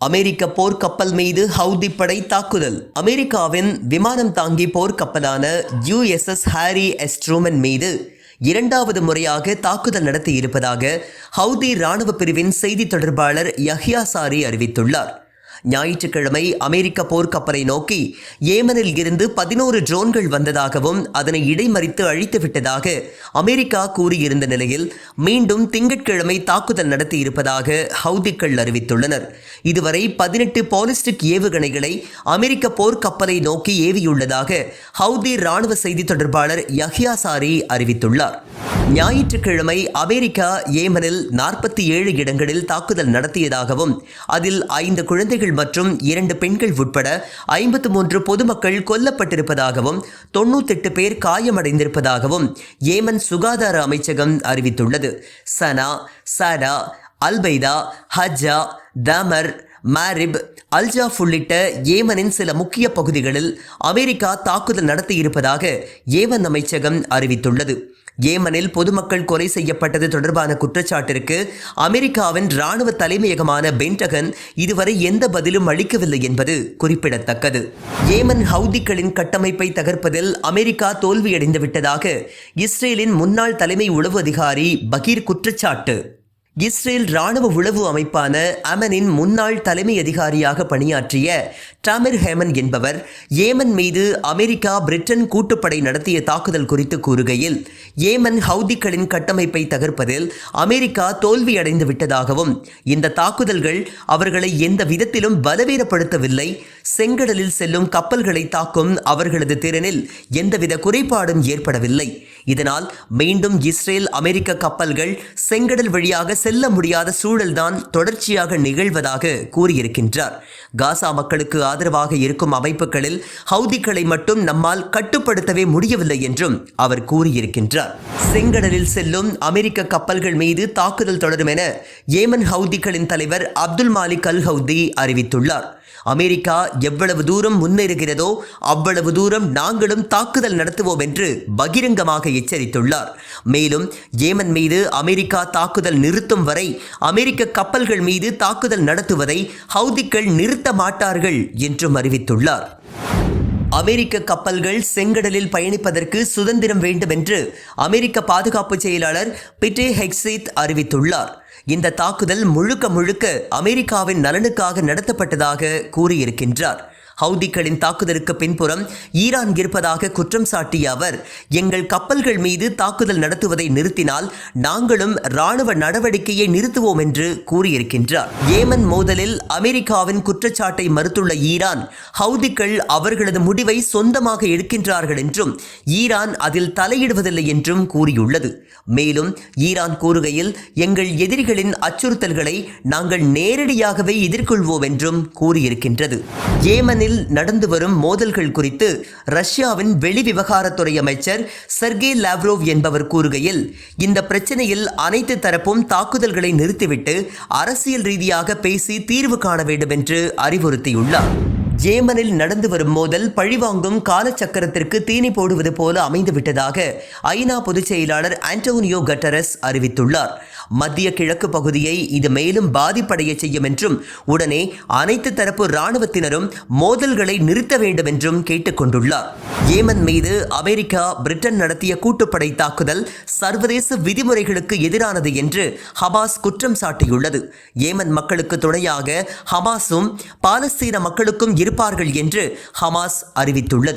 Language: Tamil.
அமெரிக்க போர்க்கப்பல் மீது ஹவுதி படை தாக்குதல். அமெரிக்காவின் விமானம் தாங்கி போர்க்கப்பலான யுஎஸ்எஸ் ஹாரி எஸ்ட்ரூமன் மீது இரண்டாவது முறையாக தாக்குதல் நடத்தி இருப்பதாக ஹவுதி ராணுவ பிரிவின் செய்தி தொடர்பாளர் யஹ்யா சாரி அறிவித்துள்ளார். ஞாயிற்றுக்கிழமை அமெரிக்க போர்க்கப்பலை நோக்கி ஏமனில் இருந்து பதினோரு ட்ரோன்கள் வந்ததாகவும் அதனை இடைமறித்து அழித்து விட்டதாக அமெரிக்கா கூறியிருந்த நிலையில் மீண்டும் திங்கட்கிழமை தாக்குதல் நடத்தி இருப்பதாக ஹவுதிக்கள் அறிவித்துள்ளனர். இதுவரை பதினெட்டு பாலிஸ்டிக் ஏவுகணைகளை அமெரிக்க போர்க்கப்பலை நோக்கி ஏவியுள்ளதாக ஹவுதி ராணுவ செய்தி தொடர்பாளர் யஹ்யா சாரி அறிவித்துள்ளார். ஞாயிற்றுக்கிழமை அமெரிக்கா ஏமனில் நாற்பத்தி ஏழு இடங்களில் தாக்குதல் நடத்தியதாகவும் அதில் ஐந்து குழந்தைகள் மற்றும் இரண்டு பெண்கள் உட்பட ஐம்பத்து மூன்று பொதுமக்கள் கொல்லப்பட்டிருப்பதாகவும் தொன்னூத்தெட்டு பேர் காயமடைந்திருப்பதாகவும் ஏமன் சுகாதார அமைச்சகம் அறிவித்துள்ளது. சனா சாடா அல்பைதா ஹஜ்ஜா தமர் மாரிப் அல்ஜாஃப் உள்ளிட்ட ஏமனின் சில முக்கிய பகுதிகளில் அமெரிக்கா தாக்குதல் நடத்தியிருப்பதாக ஏமன் அமைச்சகம் அறிவித்துள்ளது. ஏமனில் பொதுமக்கள் கொலை செய்யப்பட்டது தொடர்பான குற்றச்சாட்டிற்கு அமெரிக்காவின் இராணுவ தலைமையகமான பென்டகன் இதுவரை எந்த பதிலும் அளிக்கவில்லை என்பது குறிப்பிடத்தக்கது. ஏமன் ஹவுதிகளின் கட்டமைப்பை தகர்ப்பதில் அமெரிக்கா தோல்வியடைந்து விட்டதாக இஸ்ரேலின் முன்னாள் தலைமை உளவு அதிகாரி பகீர் குற்றச்சாட்டு. இஸ்ரேல் ராணுவ உளவு அமைப்பான அமனின் முன்னாள் தலைமை அதிகாரியாக பணியாற்றிய டாமிர் ஹேமன் என்பவர் ஏமன் மீது அமெரிக்கா பிரிட்டன் கூட்டுப்படை நடத்திய தாக்குதல் குறித்து கூறுகையில் ஏமன் ஹவுதிகளின் கட்டமைப்பை தகர்ப்பதில் அமெரிக்கா தோல்வியடைந்து விட்டதாகவும் இந்த தாக்குதல்கள் அவர்களை எந்த விதத்திலும் பலவீனப்படுத்தவில்லை செங்கடலில் செல்லும் கப்பல்களை தாக்கும் அவர்களது திறனில் எந்தவித குறைபாடும் ஏற்படவில்லை. இதனால் மீண்டும் இஸ்ரேல் அமெரிக்க கப்பல்கள் செங்கடல் வழியாக செல்ல முடியாத சூழல்தான் தொடர்ச்சியாக நிகழ்வதாக கூறியிருக்கின்றார். காசா மக்களுக்கு ஆதரவாக இருக்கும் அமைப்புகளில் ஹவுதிகளை மட்டும் நம்மால் கட்டுப்படுத்தவே முடியவில்லை என்றும் அவர் கூறியிருக்கின்றார். செங்கடலில் செல்லும் அமெரிக்க கப்பல்கள் மீது தாக்குதல் தொடரும் என ஏமன் ஹவுதிகளின் தலைவர் அப்துல் மாலிக் அல் ஹவுதி அறிவித்துள்ளார். அமெரிக்கா எவ்வளவு தூரம் முன்னேறுகிறதோ அவ்வளவு தூரம் நாங்களும் தாக்குதல் நடத்துவோம் என்று பகிரங்கமாக எச்சரித்துள்ளார். மேலும் ஏமன் மீது அமெரிக்கா தாக்குதல் நிறுத்தும் வரை அமெரிக்க கப்பல்கள் மீது தாக்குதல் நடத்துவதை ஹவுதிக்கள் நிறுத்த மாட்டார்கள் என்றும் அறிவித்துள்ளார். அமெரிக்க கப்பல்கள் செங்கடலில் பயணிப்பதற்கு சுதந்திரம் வேண்டும் என்று அமெரிக்க பாதுகாப்பு செயலாளர் பிட்டே ஹெக்ஸித் அறிவித்துள்ளார். இந்த தாக்குதல் முழுக்க முழுக்க அமெரிக்காவின் நலனுக்காக நடத்தப்பட்டதாக கூறியிருக்கின்றார். ஹவுதிகளின் தாக்குதலுக்கு பின்புறம் ஈரான் இருப்பதாக குற்றம் சாட்டிய அவர் எங்கள் கப்பல்கள் மீது தாக்குதல் நடத்துவதை நிறுத்தினால் நாங்களும் ராணுவ நடவடிக்கையை நிறுத்துவோம் என்று கூறியிருக்கின்றார். ஏமன் மோதலில் அமெரிக்காவின் குற்றச்சாட்டை மறுத்துள்ள ஈரான் ஹவுதிகள் அவர்களது முடிவை சொந்தமாக எடுக்கின்றார்கள் என்றும் ஈரான் அதில் தலையிடுவதில்லை என்றும் கூறியுள்ளது. மேலும் ஈரான் கூறுகையில் எங்கள் எதிரிகளின் அச்சுறுத்தல்களை நாங்கள் நேரடியாகவே எதிர்கொள்வோம் என்றும் கூறியிருக்கின்றது. ஏமனில் நடந்து வரும் மோதல்கள் குறித்து ரஷ்யாவின் வெளிவிவகாரத்துறை அமைச்சர் சர்கே லாவ்ரோவ் என்பவர் கூறுகையில் இந்த பிரச்சனையில் அனைத்து தரப்பும் தாக்குதல்களை நிறுத்திவிட்டு அரசியல் ரீதியாக பேசி தீர்வு காண வேண்டும் என்று அறிவுறுத்தியுள்ளார். ஜேமனில் நடந்து வரும் மோதல் பழிவாங்கும் காலச்சக்கரத்திற்கு தீனி போடுவது போல அமைந்துவிட்டதாக ஐநா பொதுச் செயலாளர் ஆண்டோனியோ கட்டரஸ் அறிவித்துள்ளார். மத்திய கிழக்கு பகுதியை இது மேலும் பாதிப்படைய செய்யும் என்றும் உடனே அனைத்து தரப்பு இராணுவத்தினரும் மோதல்களை நிறுத்த வேண்டும் என்றும் கேட்டுக்கொண்டுள்ளார் ஏமன் மீது அமெரிக்கா பிரிட்டன் நடத்திய கூட்டுப்படை தாக்குதல் சர்வதேச விதிமுறைகளுக்கு எதிரானது என்று ஹமாஸ் குற்றம் சாட்டியுள்ளது. ஏமன் மக்களுக்கு துணையாக ஹமாஸும் பாலஸ்தீன மக்களுக்கும் இருப்பார்கள் என்று ஹமாஸ் அறிவித்துள்ளது.